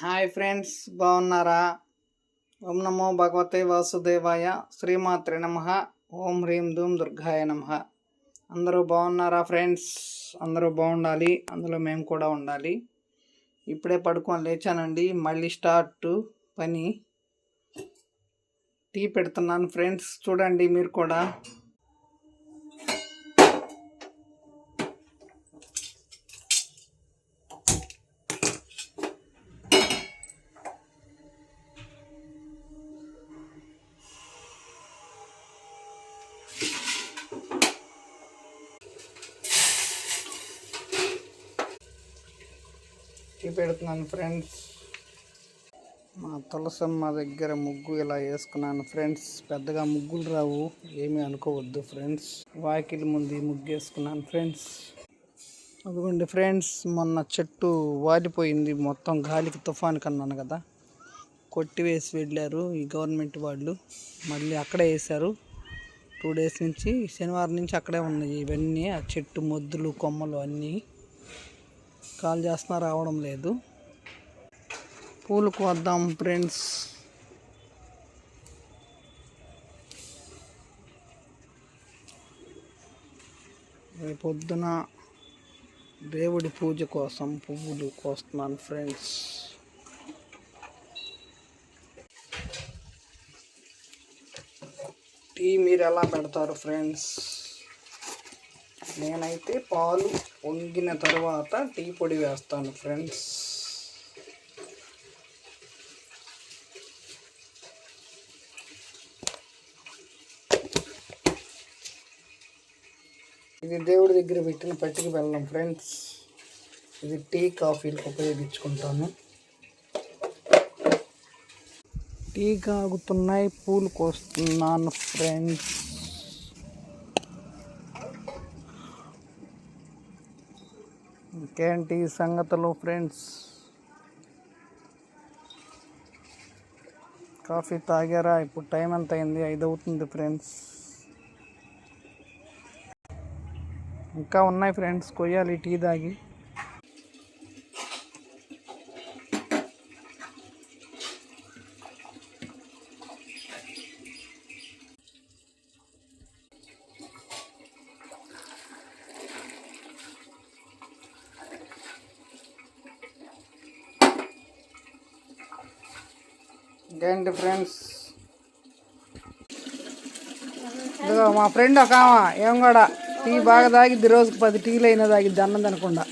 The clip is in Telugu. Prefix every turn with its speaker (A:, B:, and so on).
A: హాయ్ ఫ్రెండ్స్ బాగున్నారా? ఓం నమో భగవతే వాసుదేవాయ శ్రీమాత్రి నమ. ఓం హ్రీం ధూమ్ దుర్గాయ నమ. అందరూ బాగున్నారా ఫ్రెండ్స్? అందరూ బాగుండాలి. అందులో మేము కూడా ఉండాలి. ఇప్పుడే పడుకొని లేచానండి. మళ్ళీ స్టార్ట్ పని. టీ పెడుతున్నాను ఫ్రెండ్స్. చూడండి మీరు కూడా. పెడుతున్నాను ఫ్రెండ్స్. మా తులసమ్మ దగ్గర ముగ్గు ఇలా వేసుకున్నాను ఫ్రెండ్స్. పెద్దగా ముగ్గులు రావు ఏమీ అనుకోవద్దు ఫ్రెండ్స్. వాకిలి ముందు ముగ్గు వేసుకున్నాను ఫ్రెండ్స్. అదిగోండి ఫ్రెండ్స్ మొన్న చెట్టు వాలిపోయింది మొత్తం గాలికి తుఫాన్ కన్నాను కదా. కొట్టివేసి వెళ్ళారు ఈ గవర్నమెంట్ వాళ్ళు. మళ్ళీ అక్కడే వేశారు. టూ డేస్ నుంచి శనివారం నుంచి అక్కడే ఉన్నాయి ఇవన్నీ. ఆ చెట్టు మొద్దులు కొమ్మలు అన్నీ. కాల్ చేస్తున్నా రావడం లేదు. పూలకు వద్దాం ఫ్రెండ్స్. రేపొద్దున దేవుడి పూజ కోసం పువ్వులు కోస్తున్నాను ఫ్రెండ్స్. టీ మీరు ఎలా పెడతారు ఫ్రెండ్స్? నేనైతే పాలు వంగిన తర్వాత టీ పొడి వేస్తాను ఫ్రెండ్స్ ఇది దేవుడి దగ్గర పెట్టిన పట్టికి బెల్లం ఫ్రెండ్స్ ఇది టీ కాఫీలకు ఉపయోగించుకుంటాను. టీ కాగుతున్నాయి పూలు కోస్తున్నాను ఫ్రెండ్స్ ఇంకేంటి సంగతులు ఫ్రెండ్స్ కాఫీ తాగారా? ఇప్పుడు టైం ఎంత అయింది ఐదు అవుతుంది ఫ్రెండ్స్ ఇంకా ఉన్నాయి ఫ్రెండ్స్ కొయ్యాలి టీ తాగి. ఇంకేంటి ఫ్రెండ్స్? మా ఫ్రెండ్ ఒక ఆమె ఏం కూడా. టీ బాగా తాగిద్ది రోజుకి పది టీలు అయినా తాగిద్ది అన్నం తినకుండా.